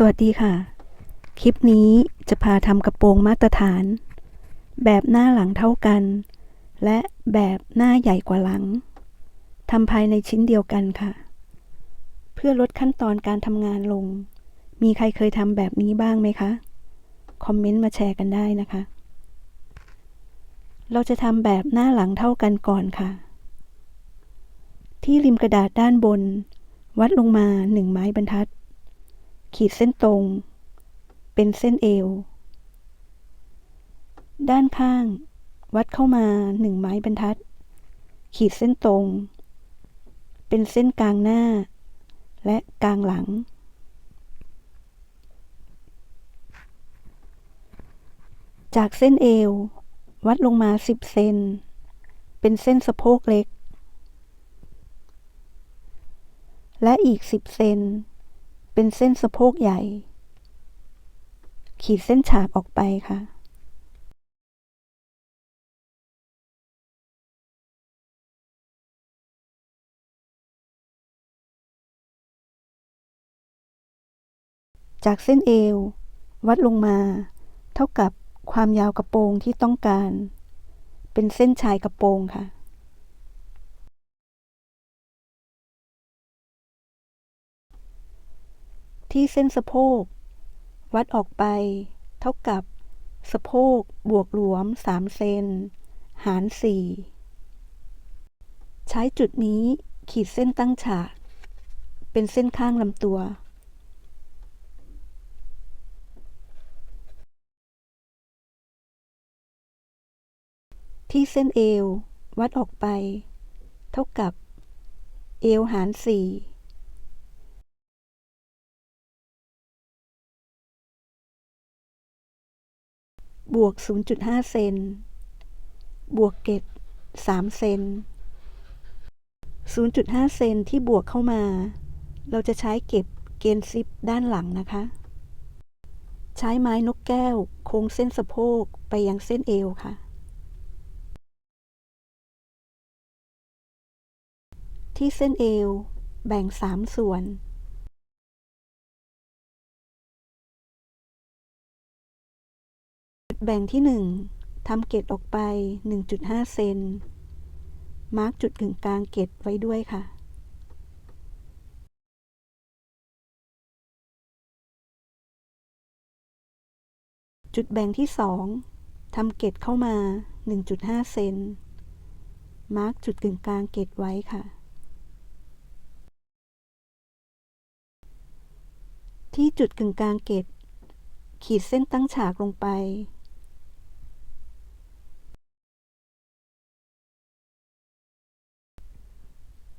สวัสดีค่ะ คลิปนี้จะพาทำกระโปรงมาตรฐาน แบบหน้าหลังเท่ากัน และแบบหน้าใหญ่กว่าหลังทำภายในชิ้นเดียวกันค่ะ เพื่อลดขั้นตอนการทำงานลง มีใครเคยทำแบบนี้บ้างไหมคะ คอมเมนต์มาแชร์กันได้นะคะ เราจะทำแบบหน้าหลังเท่ากันก่อนค่ะ ที่ริมกระดาษด้านบน วัดลงมาหนึ่งไม้บรรทัด ขีดเส้นตรง เป็นเส้นเอว ด้านข้าง วัดเข้ามาหนึ่งไม้บรรทัด ขีดเส้นตรง เป็นเส้นกลางหน้า และกลางหลัง จากเส้นเอว วัดลงมา10เซน เป็นเส้นสะโพกเล็ก และอีก10เซน เป็นเส้นสะโพกใหญ่ ขีดเส้นฉากออกไปค่ะจากเส้นเอว วัดลงมา เท่ากับความยาวกระโปรงที่ต้องการ เป็นเส้นชายกระโปรงค่ะ ที่เส้นสะโพก วัดออกไป เท่ากับ สะโพกบวกหลวม 3 เซน หาร 4 ใช้จุดนี้ขีดเส้นตั้งฉาก เป็นเส้นข้างลำตัว ที่เส้นเอว วัดออกไป เท่ากับ เอวหาร 4 บวก 0.5 เซน บวกเกต3เซน 0.5 เซนที่บวกเข้ามา เราจะใช้เก็บเกณฑ์ซิปด้านหลังนะคะ ใช้ไม้นกแก้ว โค้งเส้นสะโพกไปยังเส้นเอวค่ะ ที่เส้นเอว แบ่ง 3 ส่วน แบ่งที่ 1ทำเกตออกไป 1.5 เซน มาร์กจุดกึ่งกลางเกตไว้ด้วยค่ะ จุดแบ่งที่ 2ทำเกตเข้ามา 1.5 เซน มาร์กจุดกึ่งกลางเกตไว้ค่ะ ที่จุดกึ่งกลางเกตขีดเส้นตั้งฉากลงไป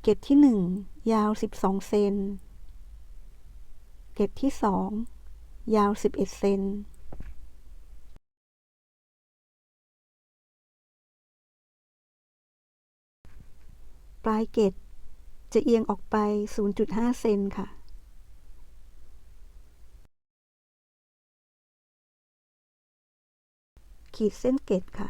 เกตที่1ยาว12เซน เกตที่2ยาว11เซน ปลายเกตจะเอียงออกไป 0.5 เซนค่ะ ขีดเส้นเกตค่ะ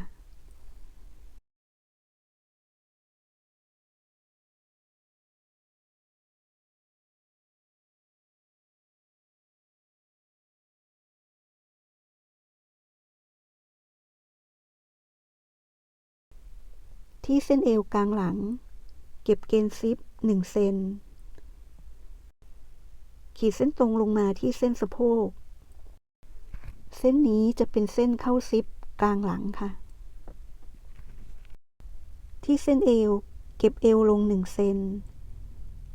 ที่เส้นเอวกลางหลัง เก็บเกณฑ์ซิป 1 เซน ขีดเส้นตรงลงมาที่เส้นสะโพก เส้นนี้จะเป็นเส้นเข้าซิปกลางหลังค่ะ ที่เส้นเอวเก็บเอวลง 1 เซน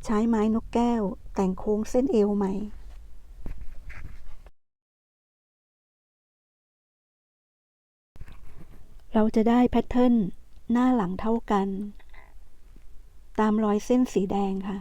ใช้ไม้นกแก้วแต่งโค้งเส้นเอวใหม่เราจะได้แพทเทิร์น หน้าหลังเท่ากัน ตามรอยเส้นสีแดงค่ะ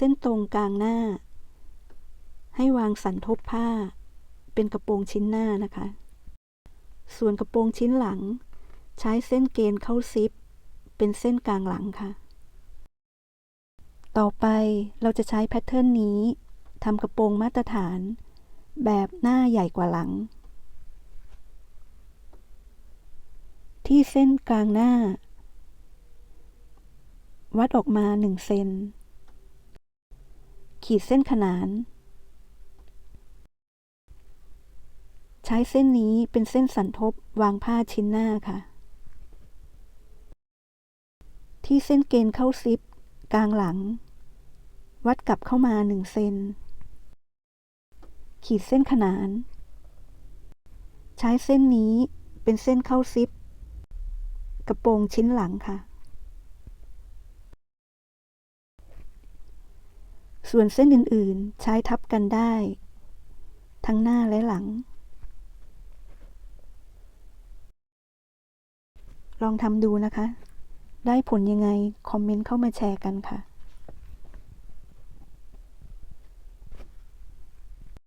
เส้นตรงกลางหน้า ให้วางสันทบผ้า เป็นกระโปรงชิ้นหน้านะคะ ส่วนกระโปรงชิ้นหลัง ใช้เส้นเกณฑ์เข้าซิป เป็นเส้นกลางหลังค่ะ ต่อไปเราจะใช้แพทเทิร์นนี้ทำกระโปรงมาตรฐาน แบบหน้าใหญ่กว่าหลัง ที่เส้นกลางหน้า วัดออกมา1เซน ขีดเส้นขนาน ใช้เส้นนี้เป็นเส้นสันทบวางผ้าชิ้นหน้าค่ะ ที่เส้นเกณฑ์เข้าซิป กลางหลัง วัดกลับเข้ามา1เซน ขีดเส้นขนาน ใช้เส้นนี้เป็นเส้นเข้าซิป กระโปรงชิ้นหลังค่ะ ส่วนเส้นอื่นๆ ใช้ทับกันได้ ทั้งหน้าและหลัง ลองทำดูนะคะ ได้ผลยังไง คอมเมนต์เข้ามาแชร์กันค่ะ